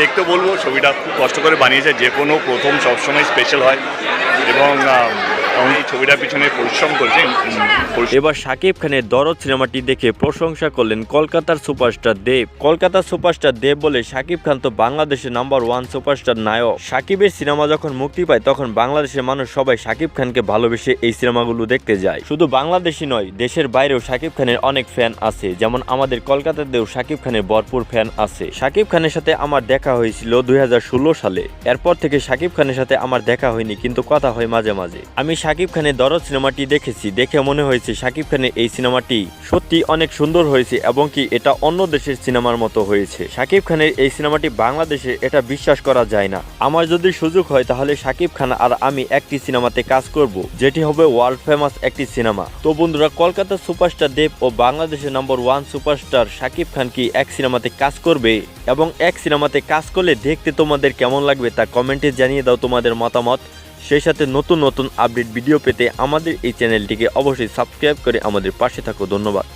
দেখতে বলব ছবিটা খুব কষ্ট করে বানিয়েছে যে কোনো প্রথম সবসময় স্পেশাল হয়। এবং ছবিটার পিছনে পরিশ্রম করেছেন। এবার শাকিব খানের দরদ সিনেমাটি দেখে প্রশংসা করলেন কলকাতার সুপারস্টার দেব। কলকাতার সুপারস্টার দেব বলে শাকিব খান তো বাংলাদেশের নাম্বার ওয়ান সুপারস্টার নায়ক। শাকিবের সিনেমা যখন মুক্তি পায়, তখন বাংলাদেশের মানুষ সবাই শাকিব খানকে ভালোবেসে এই সিনেমাগুলো দেখতে যায়। শুধু বাংলাদেশি নয়, দেশের বাইরেও শাকিব খানের অনেক ফ্যান আছে। যেমন আমাদের কলকাতাতেও শাকিব খানের ভরপুর ফ্যান আছে। শাকিব খানের সাথে আমার দেখা হয়েছিল দুই হাজার ষোলো সালে। এরপর থেকে শাকিব খানের সাথে আমার দেখা হয়নি, কিন্তু কথা হয় মাঝে মাঝে। আমি শাকিব খানের দরদ সিনেমাটি দেখেছি, দেখে মনে হয়েছে শাকিব খানের এই সিনেমাটি সত্যি অনেক সুন্দর হয়েছে এবং কি এটা অন্য দেশের সিনেমার মতো হয়েছে। শাকিব খানের এই সিনেমাটি বাংলাদেশে এটা বিশ্বাস করা যায় না। আমার যদি সুযোগ হয় তাহলে শাকিব খান আর আমি একটি সিনেমাতে কাজ করব, যেটি হবে ওয়ার্ল্ড ফেমাস একটি সিনেমা। তো বন্ধুরা কলকাতার সুপারস্টার দেব ও বাংলাদেশের number one superstar Shakib Khan কি এক সিনেমাতে কাজ করবে? এবং এক সিনেমাতে কাজ করলে দেখতে তোমাদের কেমন লাগবে তা কমেন্টে জানিয়ে দাও তোমাদের মতামত। সেই সাথে নতুন নতুন আপডেট ভিডিও পেতে আমাদের এই চ্যানেলটিকে অবশ্যই সাবস্ক্রাইব করে আমাদের পাশে থাকো। ধন্যবাদ।